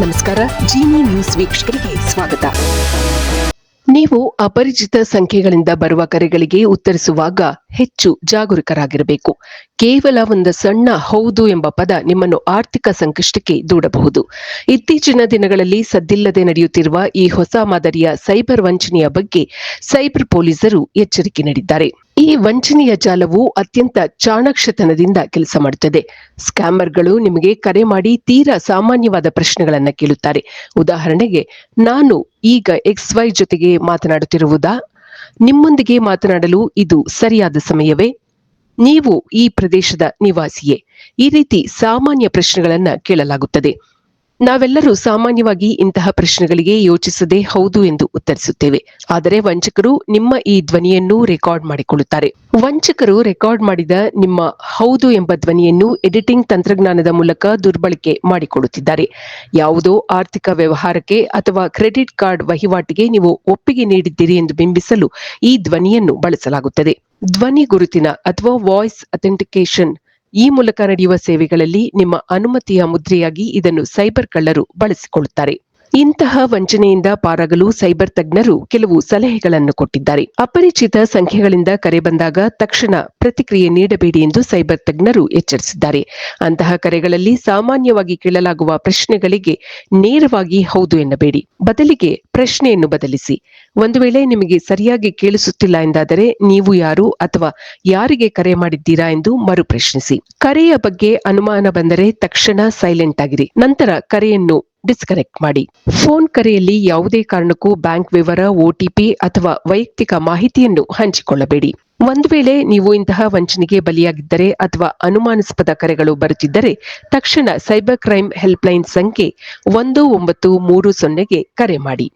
ನಮಸ್ಕಾರ ಜೀನಿ ನ್ಯೂಸ್ ವೀಕ್ಷಕರಿಗೆ ಸ್ವಾಗತ. ನೀವು ಅಪರಿಚಿತ ಸಂಖ್ಯೆಗಳಿಂದ ಬರುವ ಕರೆಗಳಿಗೆ ಉತ್ತರಿಸುವಾಗ ಹೆಚ್ಚು ಜಾಗರೂಕರಾಗಿರಬೇಕು. ಕೇವಲ ಒಂದು ಸಣ್ಣ ಹೌದು ಎಂಬ ಪದ ನಿಮ್ಮನ್ನು ಆರ್ಥಿಕ ಸಂಕಷ್ಟಕ್ಕೆ ದೂಡಬಹುದು. ಇತ್ತೀಚಿನ ದಿನಗಳಲ್ಲಿ ಸದ್ದಿಲ್ಲದೆ ನಡೆಯುತ್ತಿರುವ ಈ ಹೊಸ ಮಾದರಿಯ ಸೈಬರ್ ವಂಚನೆಯ ಬಗ್ಗೆ ಸೈಬರ್ ಪೊಲೀಸರು ಎಚ್ಚರಿಕೆ ನೀಡಿದ್ದಾರೆ. ಈ ವಂಚನೆಯ ಜಾಲವು ಅತ್ಯಂತ ಚಾಣಾಕ್ಷತನದಿಂದ ಕೆಲಸ ಮಾಡುತ್ತದೆ. ಸ್ಕ್ಯಾಮರ್ಗಳು ನಿಮಗೆ ಕರೆ ಮಾಡಿ ತೀರಾ ಸಾಮಾನ್ಯವಾದ ಪ್ರಶ್ನೆಗಳನ್ನು ಕೇಳುತ್ತಾರೆ. ಉದಾಹರಣೆಗೆ, ನಾನು ಈಗ ಎಕ್ಸ್ ವೈ ಜೊತೆಗೆ ಮಾತನಾಡುತ್ತಿರುವುದಾ? ನಿಮ್ಮೊಂದಿಗೆ ಮಾತನಾಡಲು ಇದು ಸರಿಯಾದ ಸಮಯವೇ? ನೀವು ಈ ಪ್ರದೇಶದ ನಿವಾಸಿಯೇ. ಈ ರೀತಿ ಸಾಮಾನ್ಯ ಪ್ರಶ್ನೆಗಳನ್ನ ಕೇಳಲಾಗುತ್ತದೆ. ನಾವೆಲ್ಲರೂ ಸಾಮಾನ್ಯವಾಗಿ ಇಂತಹ ಪ್ರಶ್ನೆಗಳಿಗೆ ಯೋಚಿಸದೆ ಹೌದು ಎಂದು ಉತ್ತರಿಸುತ್ತೇವೆ. ಆದರೆ ವಂಚಕರು ನಿಮ್ಮ ಈ ಧ್ವನಿಯನ್ನು ರೆಕಾರ್ಡ್ ಮಾಡಿಕೊಳ್ಳುತ್ತಾರೆ. ವಂಚಕರು ರೆಕಾರ್ಡ್ ಮಾಡಿದ ನಿಮ್ಮ ಹೌದು ಎಂಬ ಧ್ವನಿಯನ್ನು ಎಡಿಟಿಂಗ್ ತಂತ್ರಜ್ಞಾನದ ಮೂಲಕ ದುರ್ಬಳಕೆ ಮಾಡಿಕೊಳ್ಳುತ್ತಿದ್ದಾರೆ. ಯಾವುದೋ ಆರ್ಥಿಕ ವ್ಯವಹಾರಕ್ಕೆ ಅಥವಾ ಕ್ರೆಡಿಟ್ ಕಾರ್ಡ್ ವಹಿವಾಟಿಗೆ ನೀವು ಒಪ್ಪಿಗೆ ನೀಡಿದ್ದೀರಿ ಎಂದು ಬಿಂಬಿಸಲು ಈ ಧ್ವನಿಯನ್ನು ಬಳಸಲಾಗುತ್ತದೆ. ಧ್ವನಿ ಗುರುತಿನ ಅಥವಾ ವಾಯ್ಸ್ ಅಥೆಂಟಿಕೇಶನ್ ಈ ಮೂಲಕ ನಡೆಯುವ ಸೇವೆಗಳಲ್ಲಿ ನಿಮ್ಮ ಅನುಮತಿಯ ಮುದ್ರೆಯಾಗಿ ಇದನ್ನು ಸೈಬರ್ ಕಳ್ಳರು ಬಳಸಿಕೊಳ್ಳುತ್ತಾರೆ. ಇಂತಹ ವಂಚನೆಯಿಂದ ಪಾರಾಗಲು ಸೈಬರ್ ತಜ್ಞರು ಕೆಲವು ಸಲಹೆಗಳನ್ನು ಕೊಟ್ಟಿದ್ದಾರೆ. ಅಪರಿಚಿತ ಸಂಖ್ಯೆಗಳಿಂದ ಕರೆ ಬಂದಾಗ ತಕ್ಷಣ ಪ್ರತಿಕ್ರಿಯೆ ನೀಡಬೇಡಿ ಎಂದು ಸೈಬರ್ ತಜ್ಞರು ಎಚ್ಚರಿಸಿದ್ದಾರೆ. ಅಂತಹ ಕರೆಗಳಲ್ಲಿ ಸಾಮಾನ್ಯವಾಗಿ ಕೇಳಲಾಗುವ ಪ್ರಶ್ನೆಗಳಿಗೆ ನೇರವಾಗಿ ಹೌದು ಎನ್ನಬೇಡಿ. ಬದಲಿಗೆ ಪ್ರಶ್ನೆಯನ್ನು ಬದಲಿಸಿ. ಒಂದು ವೇಳೆ ನಿಮಗೆ ಸರಿಯಾಗಿ ಕೇಳಿಸುತ್ತಿಲ್ಲ ಎಂದಾದರೆ ನೀವು ಯಾರು ಅಥವಾ ಯಾರಿಗೆ ಕರೆ ಮಾಡಿದ್ದೀರಾ ಎಂದು ಮರುಪ್ರಶ್ನಿಸಿ. ಕರೆಯ ಬಗ್ಗೆ ಅನುಮಾನ ಬಂದರೆ ತಕ್ಷಣ ಸೈಲೆಂಟ್ ಆಗಿರಿ. ನಂತರ ಕರೆಯನ್ನು ಡಿಸ್ಕನೆಕ್ಟ್ ಮಾಡಿ. ಫೋನ್ ಕರೆಯಲ್ಲಿ ಯಾವುದೇ ಕಾರಣಕ್ಕೂ ಬ್ಯಾಂಕ್ ವಿವರ ಒಟಿಪಿ ಅಥವಾ ವೈಯಕ್ತಿಕ ಮಾಹಿತಿಯನ್ನು ಹಂಚಿಕೊಳ್ಳಬೇಡಿ. ಒಂದು ವೇಳೆ ನೀವು ಇಂತಹ ವಂಚನೆಗೆ ಬಲಿಯಾಗಿದ್ದರೆ ಅಥವಾ ಅನುಮಾನಾಸ್ಪದ ಕರೆಗಳು ಬರುತ್ತಿದ್ದರೆ ತಕ್ಷಣ ಸೈಬರ್ ಕ್ರೈಂ ಹೆಲ್ಪ್ಲೈನ್ ಸಂಖ್ಯೆ ಒಂದು ಒಂಬತ್ತು ಮೂರು ಸೊನ್ನೆಗೆ ಕರೆ ಮಾಡಿ.